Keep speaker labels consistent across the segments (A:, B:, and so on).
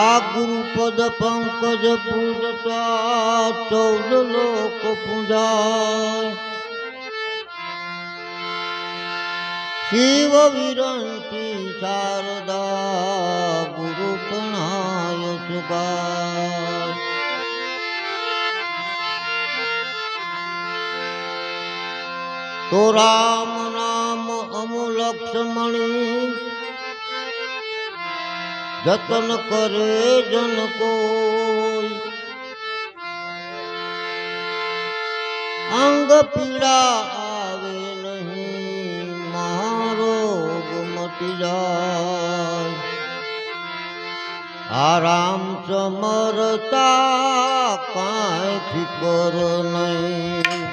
A: আ গুরুপদ পঙ্কজ পূজত চৌদ লোক পূজা শিব বিরন্তি শারদা গুরু তো রাম নাম অমু লক্ষ্মণী যতন করে জন অঙ্গ পীড়া আবে নহি মহারোগ মতি আরাম চমরতা কায় ফিকর নাই।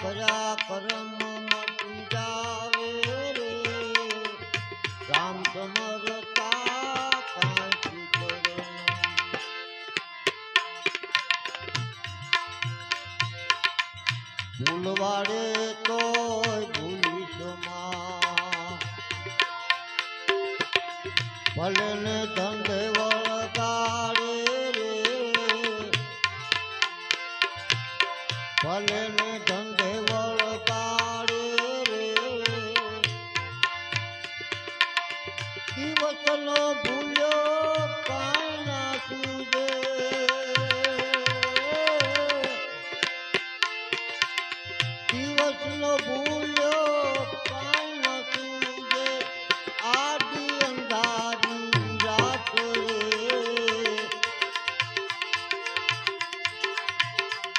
A: કર્યા કરમ મટી જાવે રે રામ સમરતા.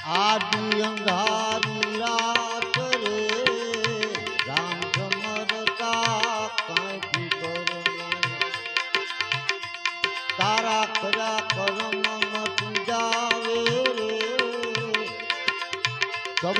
A: આડી અંધારી રાત રે, રામ સમરતા કાંઈ નહીં તારા કર્યા કરમ મટી જાવે રે. સબ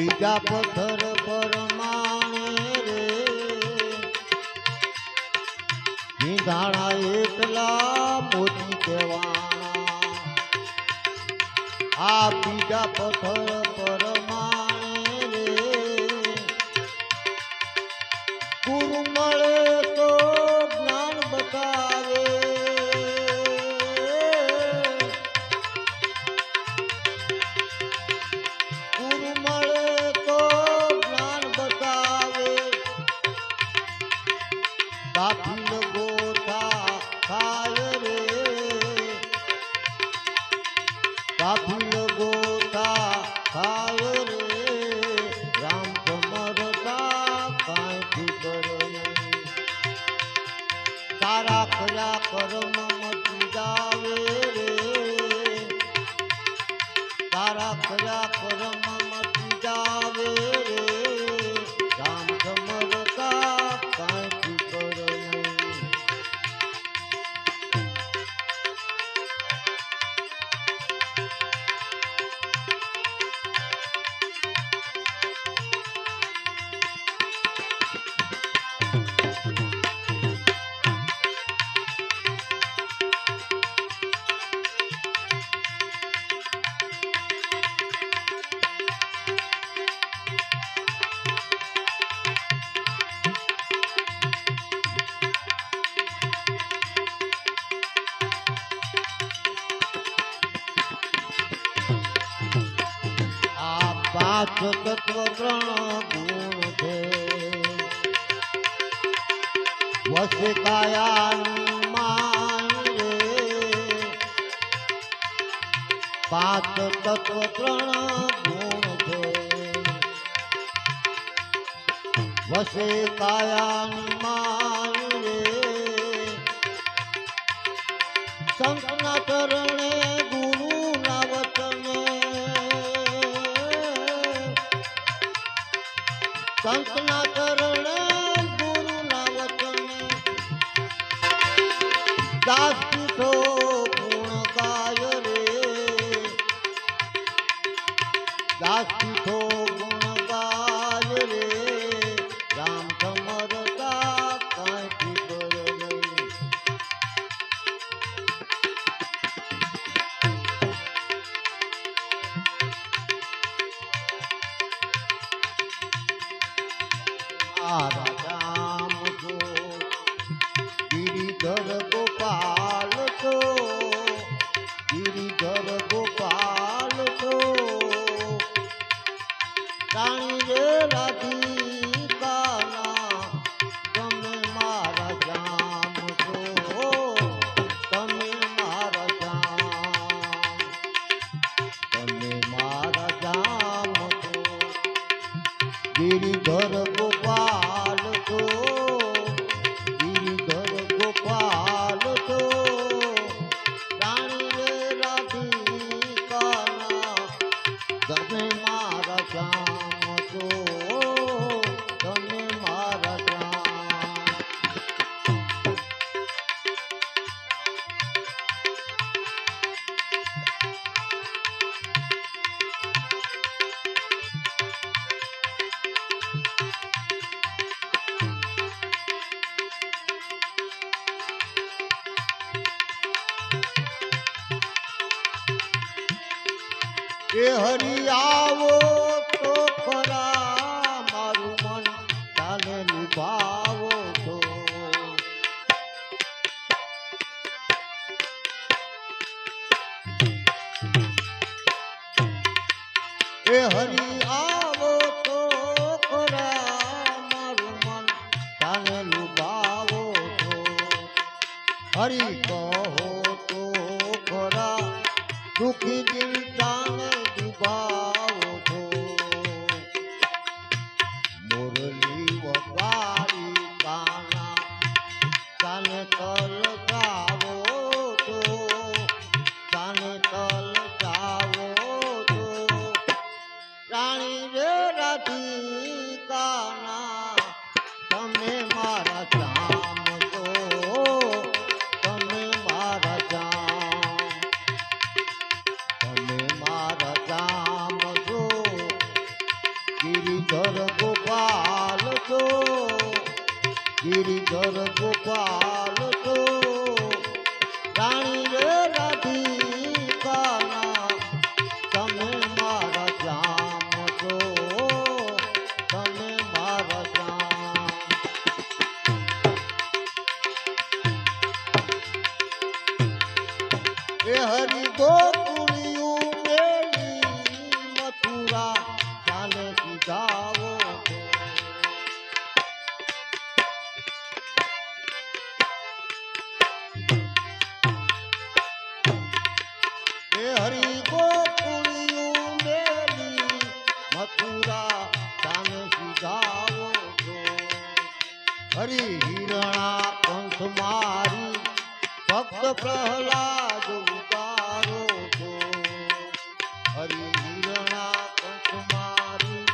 A: બીજા પથ્થર પર માણે રે. વીંધાણા એટલા મોતી કહેવાણા. આ બીજા પથ્થર પર આ જગત ત્રણ ગુણ છે વસે કાયાનું પાંચ તત્વ ત્રણ ગુણ છે વસે સંતના ચરણે એ હરિયાવો તો ખરા, મારું મન તાને લુભાવો તો. એ હરિયાવો તો ખરા, મારું મન તાને લુભાવો તો. હરિ હરી હિરણા કંઠ મારી, ભક્ત પ્રહલાદ ઉતારો તો હરી હિરણા કંઠ મારી,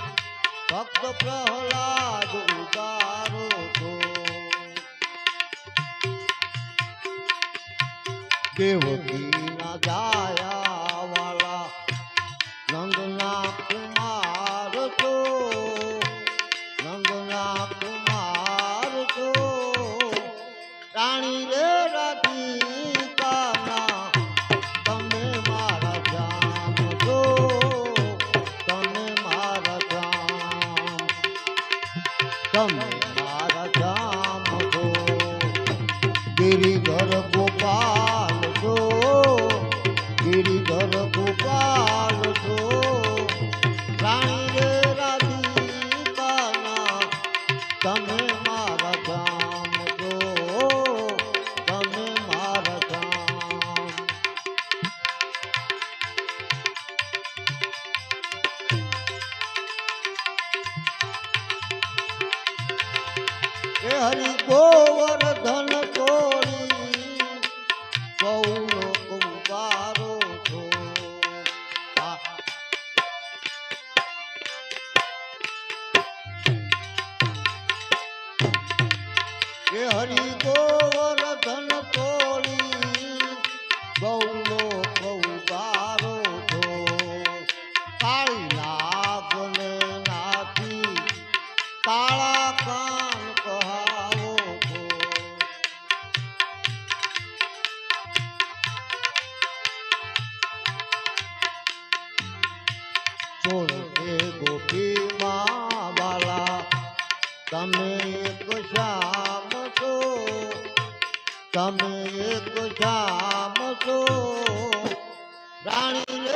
A: ભક્ત પ્રહલાદ ઉતારો તો દેવકી ના જાયા વાળા નંદના કુમાર તો નંદના জানি রে હરિ એક જામ છો. રાણી